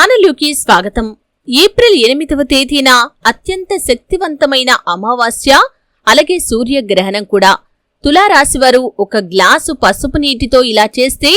ఛానల్లోకి స్వాగతం. ఏప్రిల్ ఎనిమిదవ తేదీన అత్యంత శక్తివంతమైన అమావాస్య అలాగే సూర్యగ్రహణం కూడా. తులారాశివారు ఒక గ్లాసు పసుపు నీటితో ఇలా చేస్తే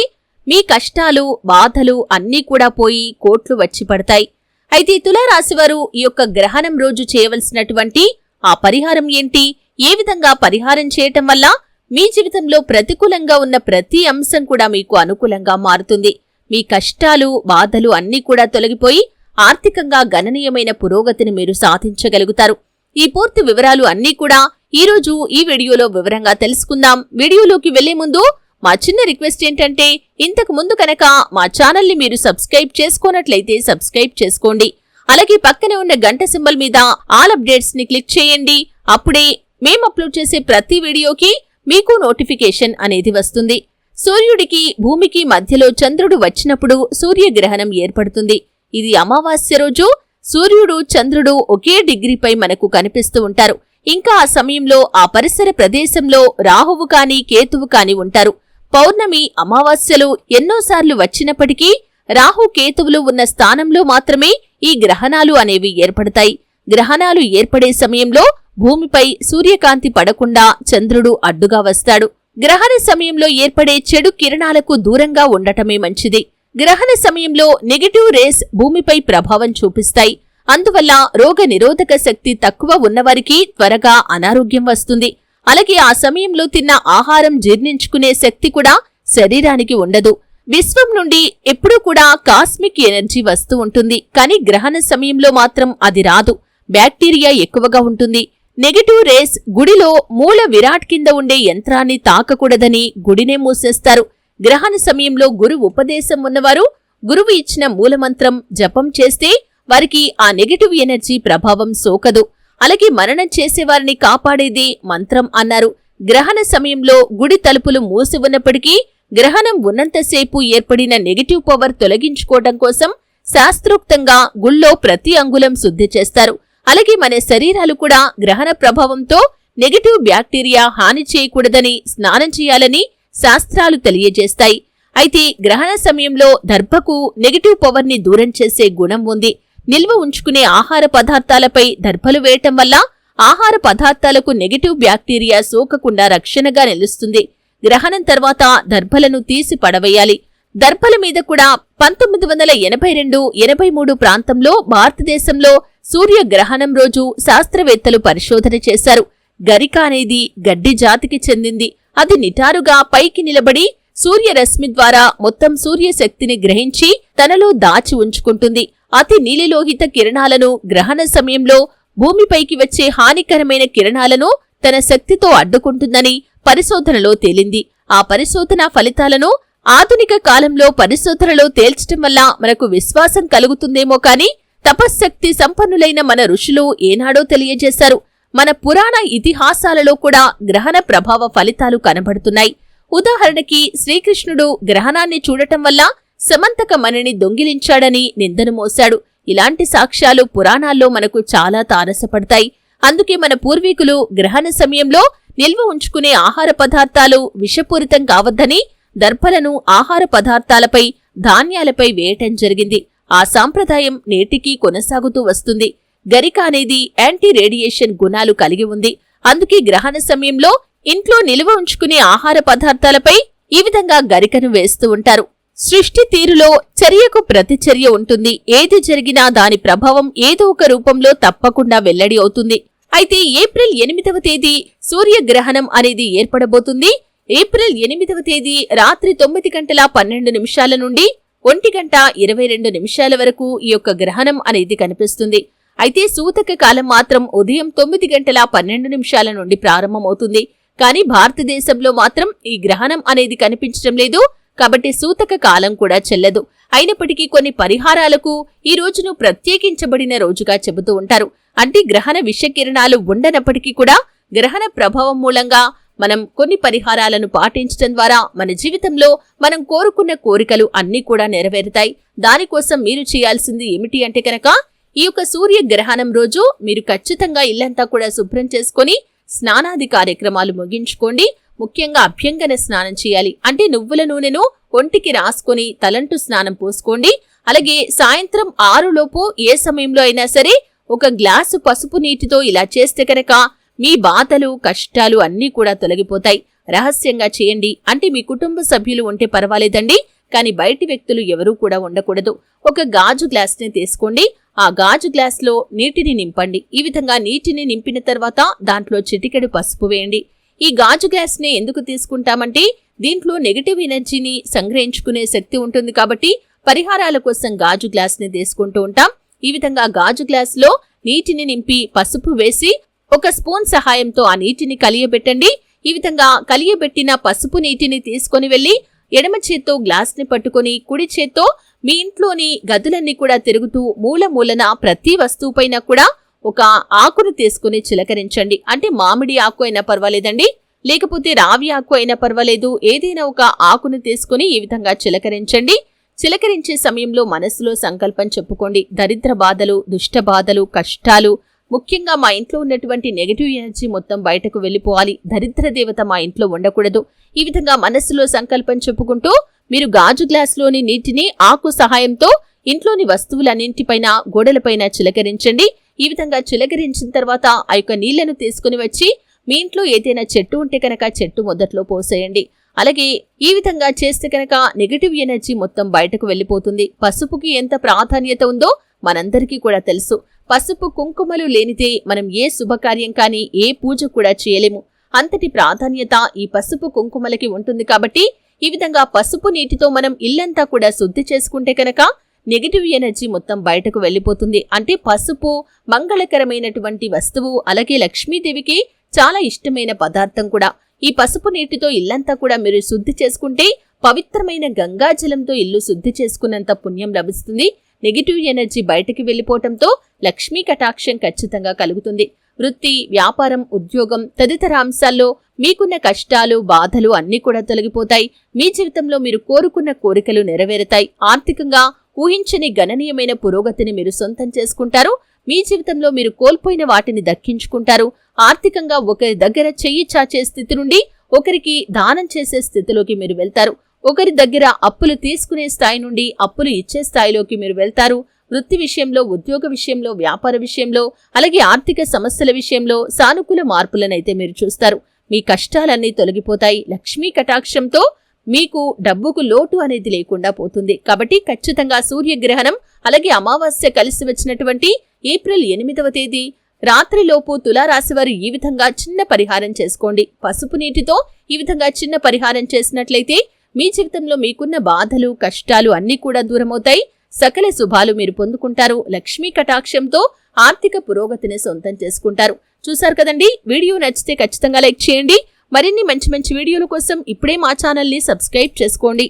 మీ కష్టాలు బాధలు అన్నీ కూడా పోయి కోట్లు వచ్చి పడతాయి. అయితే తులారాశివారు ఈ యొక్క గ్రహణం రోజు చేయవలసినటువంటి ఆ పరిహారం ఏంటి? ఏ విధంగా పరిహారం చేయటం వల్ల మీ జీవితంలో ప్రతికూలంగా ఉన్న ప్రతి అంశం కూడా మీకు అనుకూలంగా మారుతుంది. మీ కష్టాలు బాధలు అన్నీ కూడా తొలగిపోయి ఆర్థికంగా గణనీయమైన పురోగతిని మీరు సాధించగలుగుతారు. ఈ పూర్తి వివరాలు అన్నీ కూడా ఈరోజు ఈ వీడియోలో వివరంగా తెలుసుకుందాం. వీడియోలోకి వెళ్ళే ముందు మా చిన్న రిక్వెస్ట్ ఏంటంటే ఇంతకు ముందు కనుక మా ఛానల్ని మీరు సబ్స్క్రైబ్ చేసుకోనట్లయితే సబ్స్క్రైబ్ చేసుకోండి. అలాగే పక్కనే ఉన్న గంట సింబల్ మీద ఆల్ అప్డేట్స్ని క్లిక్ చేయండి. అప్పుడే మేము అప్లోడ్ చేసే ప్రతి వీడియోకి మీకు నోటిఫికేషన్ అనేది వస్తుంది. సూర్యుడికి భూమికి మధ్యలో చంద్రుడు వచ్చినప్పుడు సూర్యగ్రహణం ఏర్పడుతుంది. ఇది అమావాస్య రోజు. సూర్యుడు చంద్రుడు ఒకే డిగ్రీపై మనకు కనిపిస్తూ ఉంటారు. ఇంకా ఆ సమయంలో ఆ పరిసర ప్రదేశంలో రాహువు కాని కేతువు కాని ఉంటారు. పౌర్ణమి అమావాస్యలు ఎన్నోసార్లు వచ్చినప్పటికీ రాహు కేతువులు ఉన్న స్థానంలో మాత్రమే ఈ గ్రహణాలు అనేవి ఏర్పడతాయి. గ్రహణాలు ఏర్పడే సమయంలో భూమిపై సూర్యకాంతి పడకుండా చంద్రుడు అడ్డుగా వస్తాడు. గ్రహణ సమయంలో ఏర్పడే చెడు కిరణాలకు దూరంగా ఉండటమే మంచిది. గ్రహణ సమయంలో నెగటివ్ రేస్ భూమిపై ప్రభావం చూపిస్తాయి. అందువల్ల రోగ నిరోధక శక్తి తక్కువ ఉన్నవారికి త్వరగా అనారోగ్యం వస్తుంది. అలాగే ఆ సమయంలో తిన్న ఆహారం జీర్ణించుకునే శక్తి కూడా శరీరానికి ఉండదు. విశ్వం నుండి ఎప్పుడూ కూడా కాస్మిక్ ఎనర్జీ వస్తూ ఉంటుంది. కానీ గ్రహణ సమయంలో మాత్రం అది రాదు. బ్యాక్టీరియా ఎక్కువగా ఉంటుంది. నెగటివ్ రేస్ గుడిలో మూల విరాట్ కింద ఉండే యంత్రాన్ని తాకకూడదని గుడినే మూసేస్తారు. గ్రహణ సమయంలో గురు ఉపదేశం ఉన్నవారు గురువు ఇచ్చిన మూలమంత్రం జపం చేస్తే వారికి ఆ నెగటివ్ ఎనర్జీ ప్రభావం సోకదు. అలాగే మరణం చేసేవారిని కాపాడేది మంత్రం అన్నారు. గ్రహణ సమయంలో గుడి తలుపులు మూసి ఉన్నప్పటికీ గ్రహణం ఉన్నంతసేపు ఏర్పడిన నెగటివ్ పవర్ తొలగించుకోవడం కోసం శాస్త్రోక్తంగా గుళ్ళో ప్రతి అంగుళం శుద్ధి చేస్తారు. అలాగే మన శరీరాలు కూడా గ్రహణ ప్రభావంతో నెగటివ్ బ్యాక్టీరియా హాని చేయకూడదని స్నానం చేయాలని శాస్త్రాలు తెలియజేస్తాయి. అయితే గ్రహణ సమయంలో దర్భకు నెగటివ్ పవర్ని దూరం చేసే గుణం ఉంది. నిల్వ ఉంచుకునే ఆహార పదార్థాలపై దర్భలు వేయటం వల్ల ఆహార పదార్థాలకు నెగటివ్ బ్యాక్టీరియా సోకకుండా రక్షణగా నిలుస్తుంది. గ్రహణం తర్వాత దర్భలను తీసి పడవేయాలి. దర్భల మీద కూడా పంతొమ్మిది వందల ఎనభై రెండు ఎనభై మూడు ప్రాంతంలో భారతదేశంలో సూర్యగ్రహణం రోజు శాస్త్రవేత్తలు పరిశోధన చేశారు. గరిక అనేది గడ్డి జాతికి చెందింది. అది నిటారుగా పైకి నిలబడి సూర్యరశ్మి ద్వారా మొత్తం సూర్యశక్తిని గ్రహించి తనలో దాచి ఉంచుకుంటుంది. అతి నీలిలోహిత కిరణాలను గ్రహణ సమయంలో భూమిపైకి వచ్చే హానికరమైన కిరణాలను తన శక్తితో అడ్డుకుంటుందని పరిశోధనలో తేలింది. ఆ పరిశోధన ఫలితాలను ఆధునిక కాలంలో పరిశోధనలో తేల్చటం వల్ల మనకు విశ్వాసం కలుగుతుందేమో కానీ తపశ్శక్తి సంపన్నులైన మన ఋషులు ఏనాడో తెలియజేశారు. మన పురాణ ఇతిహాసాలలో కూడా గ్రహణ ప్రభావ ఫలితాలు కనబడుతున్నాయి. ఉదాహరణకి శ్రీకృష్ణుడు గ్రహణాన్ని చూడటం వల్ల సమంతక మణిని దొంగిలించాడని నిందను మోశాడు. ఇలాంటి సాక్ష్యాలు పురాణాల్లో మనకు చాలా తారసపడతాయి. అందుకే మన పూర్వీకులు గ్రహణ సమయంలో నిల్వ ఉంచుకునే ఆహార పదార్థాలు విషపూరితం కావద్దని దర్భలను ఆహార పదార్థాలపై ధాన్యాలపై వేయటం జరిగింది. ఆ సాంప్రదాయం నేటికీ కొనసాగుతూ వస్తుంది. గరిక అనేది యాంటీ రేడియేషన్ గుణాలు కలిగి ఉంది. అందుకే గ్రహణ సమయంలో ఇంట్లో నిల్వ ఉంచుకునే ఆహార పదార్థాలపై ఈ విధంగా గరికను వేస్తూ ఉంటారు. సృష్టి తీరులో చర్యకు ప్రతిచర్య ఉంటుంది. ఏది జరిగినా దాని ప్రభావం ఏదో ఒక రూపంలో తప్పకుండా వెల్లడి అవుతుంది. అయితే ఏప్రిల్ ఎనిమిదవ తేదీ సూర్యగ్రహణం అనేది ఏర్పడబోతుంది. ఏప్రిల్ ఎనిమిదవ తేదీ రాత్రి తొమ్మిది గంటల పన్నెండు నిమిషాల నుండి ఒంటి గంట ఇరవై రెండు నిమిషాల వరకు ఈ యొక్క గ్రహణం అనేది కనిపిస్తుంది. అయితే సూతక కాలం మాత్రం ఉదయం తొమ్మిది గంటల పన్నెండు నిమిషాల నుండి ప్రారంభమవుతుంది. కానీ భారతదేశంలో మాత్రం ఈ గ్రహణం అనేది కనిపించడం లేదు. కాబట్టి సూతక కాలం కూడా చెల్లదు. అయినప్పటికీ కొన్ని పరిహారాలకు ఈ రోజును ప్రత్యేకించబడిన రోజుగా చెబుతూ ఉంటారు. అంటే గ్రహణ విషకిరణాలు ఉండనప్పటికీ కూడా గ్రహణ ప్రభావం మూలంగా మనం కొన్ని పరిహారాలను పాటించడం ద్వారా మన జీవితంలో మనం కోరుకున్న కోరికలు అన్నీ కూడా నెరవేరుతాయి. దానికోసం మీరు చేయాల్సింది ఏమిటి అంటే కనుక ఈ యొక్క సూర్య గ్రహణం రోజు మీరు ఖచ్చితంగా ఇల్లంతా కూడా శుభ్రం చేసుకొని స్నానాది కార్యక్రమాలు ముగించుకోండి. ముఖ్యంగా అభ్యంగన స్నానం చేయాలి. అంటే నువ్వుల నూనెను ఒంటికి రాసుకొని తలంటు స్నానం పోసుకోండి. అలాగే సాయంత్రం ఆరులోపు ఏ సమయంలో అయినా సరే ఒక గ్లాసు పసుపు నీటితో ఇలా చేస్తే కనుక మీ బాధలు కష్టాలు అన్నీ కూడా తొలగిపోతాయి. రహస్యంగా చేయండి. అంటే మీ కుటుంబ సభ్యులు ఉంటే పర్వాలేదండి. కానీ బయటి వ్యక్తులు ఎవరూ కూడా ఉండకూడదు. ఒక గాజు గ్లాస్ని తీసుకోండి. ఆ గాజు గ్లాస్లో నీటిని నింపండి. ఈ విధంగా నీటిని నింపిన తర్వాత దాంట్లో చిటికెడు పసుపు వేయండి. ఈ గాజు గ్లాస్ని ఎందుకు తీసుకుంటామంటే దీంట్లో నెగటివ్ ఎనర్జీని సంగ్రహించుకునే శక్తి ఉంటుంది కాబట్టి పరిహారాల కోసం గాజు గ్లాస్ని తీసుకుంటూ ఉంటాం. ఈ విధంగా గాజు గ్లాస్లో నీటిని నింపి పసుపు వేసి ఒక స్పూన్ సహాయంతో ఆ నీటిని కలియబెట్టండి. ఈ విధంగా కలియబెట్టిన పసుపు నీటిని తీసుకొని వెళ్ళి ఎడమ చేత్తో గ్లాస్ని పట్టుకొని కుడి చేత్తో మీ ఇంట్లోని గదులన్నీ కూడా తిరుగుతూ మూల మూలన ప్రతి వస్తువుపైన కూడా ఒక ఆకును తీసుకుని చిలకరించండి. అంటే మామిడి ఆకు అయినా పర్వాలేదండి. లేకపోతే రావి ఆకు అయినా పర్వాలేదు. ఏదైనా ఒక ఆకును తీసుకుని ఈ విధంగా చిలకరించండి. చిలకరించే సమయంలో మనసులో సంకల్పం చెప్పుకోండి. దరిద్ర బాధలు దుష్ట బాధలు కష్టాలు ముఖ్యంగా మా ఇంట్లో ఉన్నటువంటి నెగటివ్ ఎనర్జీ మొత్తం బయటకు వెళ్ళిపోవాలి. దరిద్ర దేవత మా ఇంట్లో ఉండకూడదు. ఈ విధంగా మనస్సులో సంకల్పం చెప్పుకుంటూ మీరు గాజు గ్లాసులోని నీటిని ఆకు సహాయంతో ఇంట్లోని వస్తువులన్నింటిపైన గోడలపైన చిలకరించండి. ఈ విధంగా చిలకరించిన తర్వాత ఆ యొక్క నీళ్ళను తీసుకుని వచ్చి మీ ఇంట్లో ఏదైనా చెట్టు ఉంటే కనుక చెట్టు మొదట్లో పోసేయండి. అలాగే ఈ విధంగా చేస్తే కనుక నెగటివ్ ఎనర్జీ మొత్తం బయటకు వెళ్ళిపోతుంది. పసుపుకి ఎంత ప్రాధాన్యత ఉందో మనందరికీ కూడా తెలుసు. పసుపు కుంకుమలు లేనిదే మనం ఏ శుభకార్యం కానీ ఏ పూజ కూడా చేయలేము. అంతటి ప్రాధాన్యత ఈ పసుపు కుంకుమలకి ఉంటుంది కాబట్టి ఈ విధంగా పసుపు నీటితో మనం ఇల్లంతా కూడా శుద్ధి చేసుకుంటే కనుక నెగిటివ్ ఎనర్జీ మొత్తం బయటకు వెళ్ళిపోతుంది. అంటే పసుపు మంగళకరమైనటువంటి వస్తువు అలాగే లక్ష్మీదేవికి చాలా ఇష్టమైన పదార్థం కూడా. ఈ పసుపు నీటితో ఇల్లంతా కూడా మీరు శుద్ధి చేసుకుంటే పవిత్రమైన గంగాజలంతో ఇల్లు శుద్ధి చేసుకున్నంత పుణ్యం లభిస్తుంది. నెగిటివ్ ఎనర్జీ బయటికి వెళ్ళిపోవటంతో లక్ష్మీ కటాక్షం ఖచ్చితంగా కలుగుతుంది. వృత్తి వ్యాపారం ఉద్యోగం తదితర అంశాల్లో మీకున్న కష్టాలు బాధలు అన్నీ కూడా తొలగిపోతాయి. మీ జీవితంలో మీరు కోరుకున్న కోరికలు నెరవేరుతాయి. ఆర్థికంగా ఊహించని గణనీయమైన పురోగతిని మీరు సొంతం చేసుకుంటారు. మీ జీవితంలో మీరు కోల్పోయిన వాటిని దక్కించుకుంటారు. ఆర్థికంగా ఒకరి దగ్గర చెయ్యి చాచే స్థితి నుండి ఒకరికి దానం చేసే స్థితిలోకి మీరు వెళ్తారు. ఒకరి దగ్గర అప్పులు తీసుకునే స్థాయి నుండి అప్పులు ఇచ్చే స్థాయిలోకి మీరు వెళ్తారు. వృత్తి విషయంలో ఉద్యోగ విషయంలో వ్యాపార విషయంలో అలాగే ఆర్థిక సమస్యల విషయంలో సానుకూల మార్పులనైతే మీరు చూస్తారు. మీ కష్టాలన్నీ తొలగిపోతాయి. లక్ష్మీ కటాక్షంతో మీకు డబ్బుకు లోటు అనేది లేకుండా పోతుంది. కాబట్టి ఖచ్చితంగా సూర్యగ్రహణం అలాగే అమావాస్య కలిసి వచ్చినటువంటి ఏప్రిల్ ఎనిమిదవ తేదీ రాత్రిలోపు తులారాశివారు ఈ విధంగా చిన్న పరిహారం చేసుకోండి. పసుపు నీటితో ఈ విధంగా చిన్న పరిహారం చేసినట్లయితే మీ జీవితంలో మీకున్న బాధలు కష్టాలు అన్నీ కూడా దూరమవుతాయి. సకల శుభాలు మీరు పొందుకుంటారు. లక్ష్మీ కటాక్షంతో ఆర్థిక పురోగతిని సొంతం చేసుకుంటారు. చూశారు కదండి? వీడియో నచ్చితే ఖచ్చితంగా లైక్ చేయండి. మరిన్ని మంచి మంచి వీడియోల కోసం ఇప్పుడే మా ఛానల్ని సబ్స్క్రైబ్ చేసుకోండి.